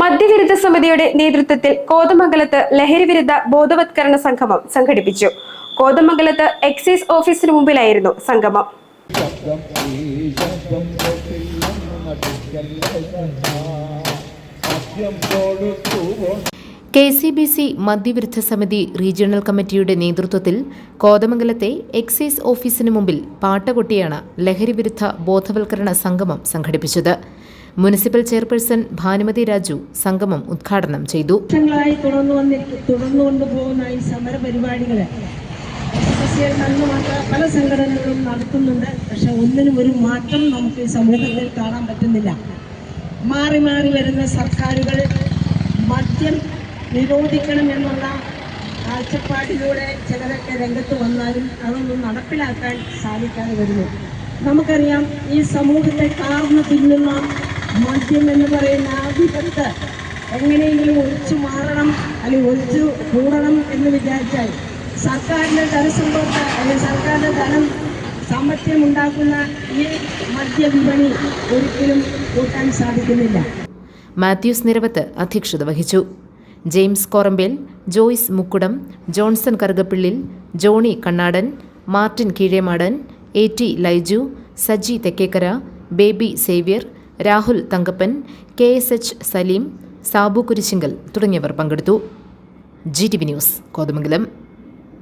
മദ്യവിരുദ്ധ സമിതിയുടെ നേതൃത്വത്തിൽ കോതമംഗലത്ത് ലഹരിവിരുദ്ധ ബോധവത്കരണ സംഗമം സംഘടിപ്പിച്ചു. കോതമംഗലത്ത് എക്സൈസ് ഓഫീസിന് മുമ്പിലായിരുന്നു സംഗമം. കെ സി ബി സി മദ്യവിരുദ്ധ സമിതി റീജിയണൽ കമ്മിറ്റിയുടെ നേതൃത്വത്തിൽ കോതമംഗലത്തെ എക്സൈസ് ഓഫീസിന് മുമ്പിൽ പാട്ടകൊട്ടിയാണ് ലഹരിവിരുദ്ധ ബോധവൽക്കരണ സംഗമം സംഘടിപ്പിച്ചത്. മുനിസിപ്പൽ ചെയർപേഴ്സൺ ഭാനുമതി രാജു സംഗമം ഉദ്ഘാടനം ചെയ്തു. തുടർന്നു തുടർന്നു കൊണ്ടുപോകുന്ന പല സംഘടനകളും നടത്തുന്നുണ്ട്. പക്ഷെ ഒന്നിനും ഒരു മാറ്റം നമുക്ക് ഈ സമൂഹത്തിൽ കാണാൻ പറ്റുന്നില്ല. മാറി മാറി വരുന്ന സർക്കാരുകൾ മദ്യം നിരോധിക്കണം എന്നുള്ള കാഴ്ചപ്പാടിലൂടെ ചിലരൊക്കെ രംഗത്ത് വന്നാലും അതൊന്നും നടപ്പിലാക്കാൻ സാധിക്കാതെ വരുന്നു. നമുക്കറിയാം ഈ സമൂഹത്തെ കാർന്നു തിന്നുന്ന മദ്യം എന്ന് പറയുന്ന ആ വിപത്ത് എങ്ങനെയെങ്കിലും ഒഴിച്ചു മാറണം അല്ലെങ്കിൽ ഒഴിച്ചു കൂടണം എന്ന് വിചാരിച്ചാൽ സർക്കാരിന്റെ ധനസമ്പത്ത് അല്ലെങ്കിൽ സർക്കാരിന്റെ ധനം സാമ്പത്തികം ഉണ്ടാക്കുന്ന ഈ മദ്യവിപണി ഒരിക്കലും കൂട്ടാൻ സാധിക്കുന്നില്ല. മാത്യൂസ് നിരവത്ത് അധ്യക്ഷത വഹിച്ചു. James Korambel Joyce Mukkudam Johnson Karukappillil Johny Kannadan Martin Keezhemadan A T Laiju Saji Thekkekkara Baby Xavier Rahul Thankappan K S H Saleem Sabu Kurisinkal തുടങ്ങിയവർ പങ്കെടുത്തു. G T V news Kothamangalam.